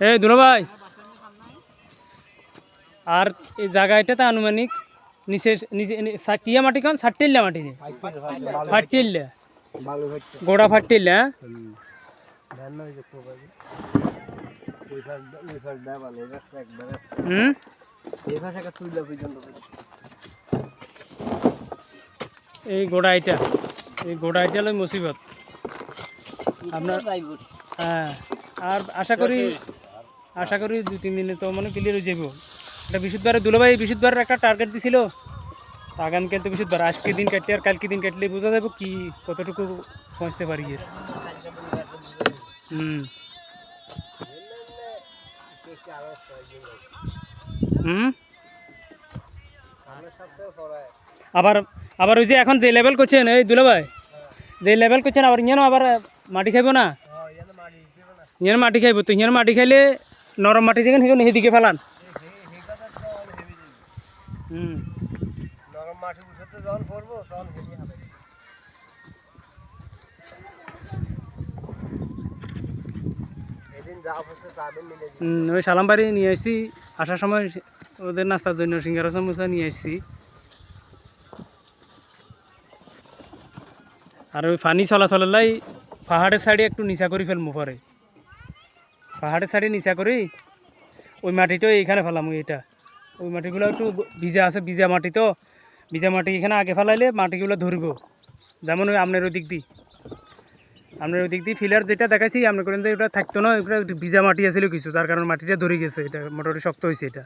এই দুলো ভাই। আর এই জায়গাটাতে আনুমানিক নিচে নিচে কিয়া মাটি কান? ষাটটিল্লা মাটি রে। ফাটটিল্লা। গোড়া ফাটটিল্লা হ্যাঁ? হুম? এই গোড়া এটা। এই গোড়া এটা হলো মুসিবত। আপনার হ্যাঁ। আর আশা করি আশা করি দু তিন দিনে তো মানে ক্লিয়ার হয়ে যাব এটা বিশুদ্ধবারে দুলোভাই বিশুদ্ধবারের একটা টার্গেট দিছিল। আগামীকে তো বিশুদ্ধবার আজকে দিন কাটলে আর কালকে দিন কাটলে বোঝা যাবে কি কতটুকু পৌঁছতে পারি হুম। হুম? আবার আবার ওই যে এখন যে লেভেল করছেন এই দুলাভাই যে লেভেল করছেন আবার ইয়েও আবার মাটি খাইব না? ইয়ের মাটি খাইব তো ইয়ের মাটি খাইলে নরম মাটি যেখানে সেখানে সেদিকে ফেলান। হুম। নরম মাটি উঠাতে যখন তখন ওই সালামবাড়ি নিয়ে আসছি। আসার সময় ওদের নাস্তার জন্য সিঙ্গারা সমোসা নিয়ে আসছি। আর ওই ফানি চলাচলের লাই পাহাড়ের সাইডে একটু নিচা করে ফেলব পরে। পাহাড়ের সাইডে নিচা করি, ওই মাটিটাও এইখানে ফেলাম এটা। ওই মাটিগুলো একটু ভিজা আছে, ভিজা মাটি তো। ভিজা মাটি এখানে আগে ফেলাইলে মাটিগুলো ধরব। যেমন ওই আপনার ওই দিক দিয়ে। আপনার ওই দিক দিয়ে ফিলার যেটা দেখাইছি আপনি করেন যে ওটা থাকতো না ওটা ভিজা মাটি আছিল কিছু, যার কারণে মাটিটা ধরে গেছে, এটা মোটামুটি শক্ত হয়েছে এটা।